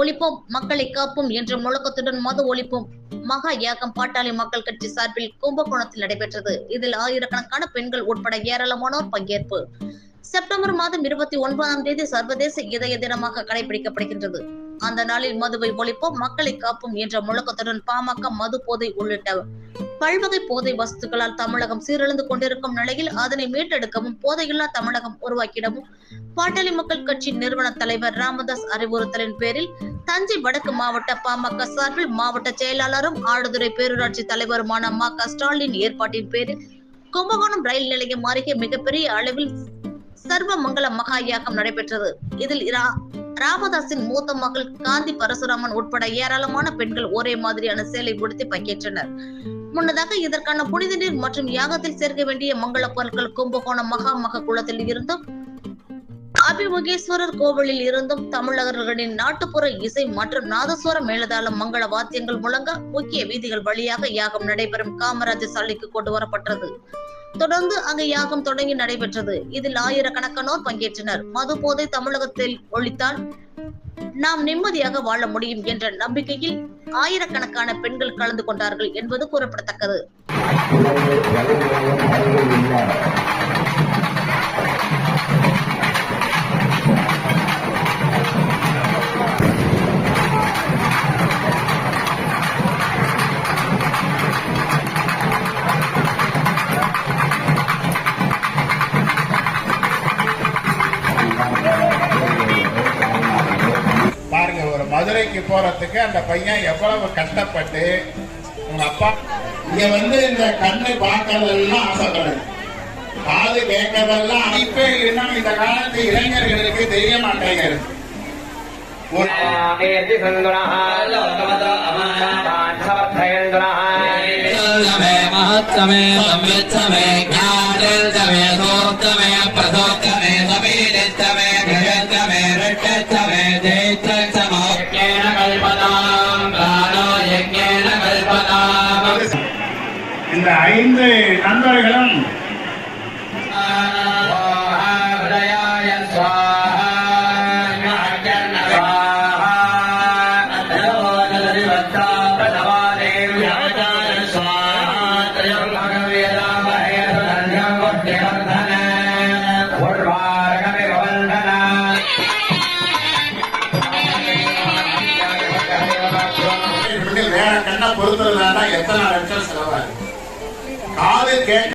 ஒழிப்போம் மக்களை காப்போம் என்ற முழக்கத்துடன் மது ஒழிப்போம். மகா யாகம் பாட்டாளி மக்கள் கட்சி சார்பில் கும்பகோணத்தில் நடைபெற்றது. இதில் ஆயிரக்கணக்கான பெண்கள் உட்பட ஏராளமானோர் பங்கேற்பு. செப்டம்பர் மாதம் இருபத்தி ஒன்பதாம் தேதி சர்வதேச இதய தினமாக கடைபிடிக்கப்படுகின்றது. அந்த நாளில் மதுவை ஒழிப்போம் மக்களை காப்போம் என்ற முழக்கத்துடன் பாமக மது போதை உள்ளிட்ட பல்வகை போதை வஸ்துக்களால் தமிழகம் சீரழிந்து கொண்டிருக்கும் நிலையில் அதனை மீட்டெடுக்கவும் போதையில்லா தமிழகம் உருவாக்கிடவும் பாட்டாளி மக்கள் கட்சி நிறுவன தலைவர் ராமதாஸ் அறிவுறுத்தலின் பேரில் தஞ்சை வடக்கு மாவட்ட பாமக சார்பில் மாவட்ட செயலாளரும் ஆடுதுறை பேரூராட்சி தலைவருமான மா க ஸ்டாலின் ஏற்பாட்டின் பேரில் கும்பகோணம் ரயில் நிலையம் அருகே மிகப்பெரிய அளவில் சர்வ மங்கள மகா யாகம் நடைபெற்றது. இதில் ரா- மூத்த மகள் காந்தி பரசுராமன் உட்பட ஏராளமான பெண்கள் ஒரே மாதிரியான சேலை உடுத்தி பங்கேற்றனர். முன்னதாக இதற்கான புனித நீர் மற்றும் யாகத்தில் சேர்க்க வேண்டிய மங்கள பொருட்கள் கும்பகோணம் மகா மக குளத்தில் இருந்தும் அபிமுகேஸ்வரர் கோவிலில் இருந்தும் தமிழர்களின் நாட்டுப்புற இசை மற்றும் நாதஸ்வர மேலதாள மங்கள வாத்தியங்கள் முழங்க முக்கிய வீதிகள் வழியாக யாகம் நடைபெறும் காமராஜர் சாலைக்கு கொண்டு வரப்பட்டது. தொடர்ந்து அங்கு யாகம் தொடங்கி நடைபெற்றது. இதில் ஆயிரக்கணக்கானோர் பங்கேற்றனர். மது போதை தமிழகத்தில் ஒழித்தால் நாம் நிம்மதியாக வாழ முடியும் என்ற நம்பிக்கையில் ஆயிரக்கணக்கான பெண்கள் கலந்து கொண்டார்கள் என்பது குறிப்பிடத்தக்கது. வேலைக்கு போறதுக்கு அந்த பையன் எவ்வளவு கஷ்டப்பட்டு உங்க அப்பா இங்க வந்து இந்த கண்ணு பார்க்கறதெல்லாம் ஆசை காது கேட்கறதெல்லாம் அமைப்பே இருந்தால் இந்த காலத்து இளைஞர்களுக்கு தெரிய மாட்டேங்கிறது மகத்தமே சம்வித்தமே காதல் தமே தோத்தமே गृहत्तमे ऋष्टत्तमे जैत्रत्तमो यज्ञेन कल्पताम् प्राणो यज्ञेन कल्पताम् இந்த ஐந்து நண்பர்களும் வேற கண்ணை பொறுத்துறதுனா எத்தனை லட்சம் செலவாகுது? காது கேட்க